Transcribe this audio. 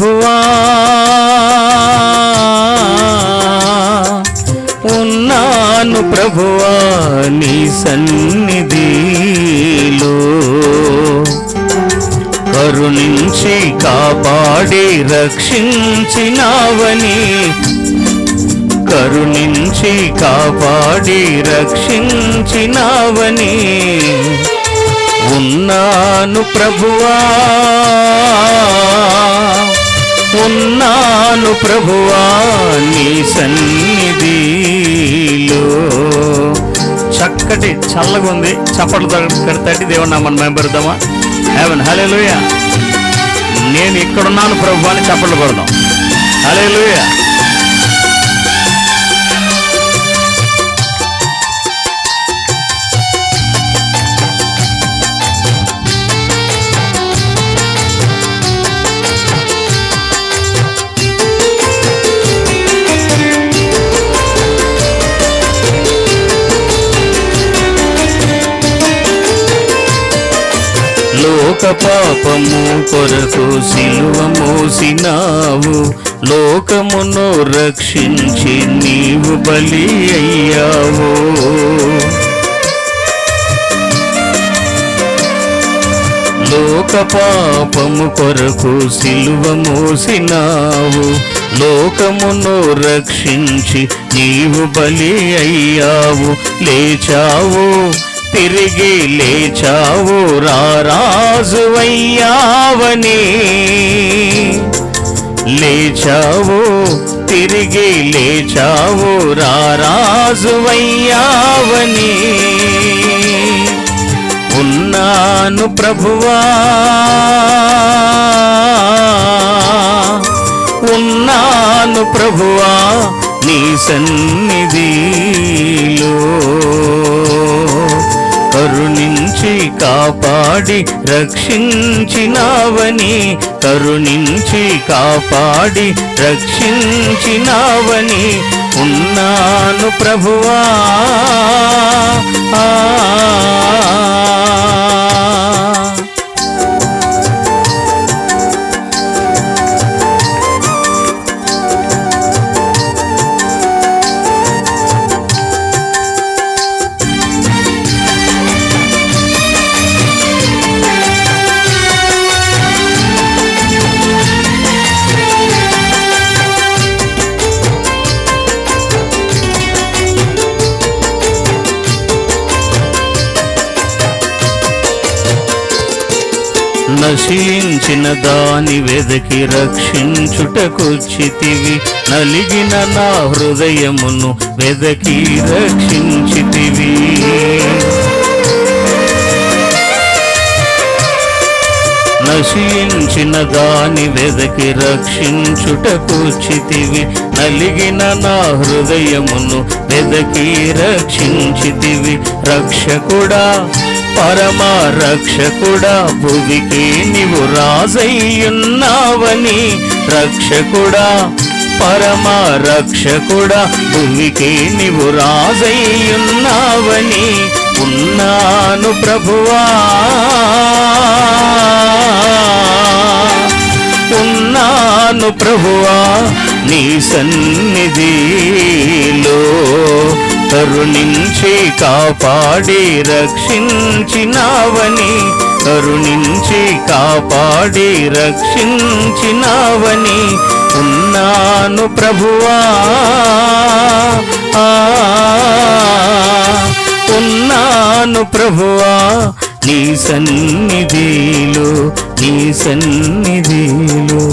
ప్రభువా ఉన్నాను ప్రభువా నీ సన్నిధిలో. కరుణించి కాపాడి రక్షించినావని. కరుణించి కాపాడి రక్షించినావని. ఉన్నాను ప్రభువా. ఉన్నాను ప్రభువా నీ సన్నిధిలో. చక్కటి చల్లగా ఉంది. చప్పట్లు తట్టి దేవుడు నామని మేంపరుద్దామా హెవెన్ హలే నేను ఇక్కడున్నాను ప్రభు అని చప్పట్లు కొడదాం. హలే లోక పాపము కొరకు సిలువ మోసినావు. లోకమును రక్షించి నీవు బలి అయ్యావు. లోక పాపము కొరకు సిలువ మోసినావు. లోకమును రక్షించి నీవు బలి అయ్యావు. లేచావు. తిరిగి లేచావు రారాజువయ్యావని. లేచావు తిరిగి లేచావు రారాజువయ్యావని. ఉన్నాను ప్రభువా. ఉన్నాను ప్రభువా నీ సన్నిధిలో. కరుణించి కాపాడి రక్షించినావని కరుణించి కాపాడి రక్షించినావని ఉన్నాను ప్రభువా. ఆ నశించిన దాని వెదకి రక్షించుటకొచ్చితివి నలిగిన నా హృదయమును వెదకి రక్షించితివి. నశించిన దాని వెదకి రక్షించుటకొచ్చితివి నలిగిన నా హృదయమును వెదకి రక్షించితివి. రక్షకుడా పరమ రక్షకుడా భువికి నీవు రాజయ్యున్నావని. రక్షకుడా పరమ రక్షకుడా భూమికి నీవు రాజయ్యున్నావని. ఉన్నాను ప్రభువా. ఉన్నాను ప్రభువా నీ సన్నిధిలో. కరుణించి కాపాడి రక్షించినావని కరుణించి కాపాడి రక్షించినావని ఉన్నాను ప్రభువా. ఆ, ఉన్నాను ప్రభువా. నీ సన్నిధిలో నీ సన్నిధిలో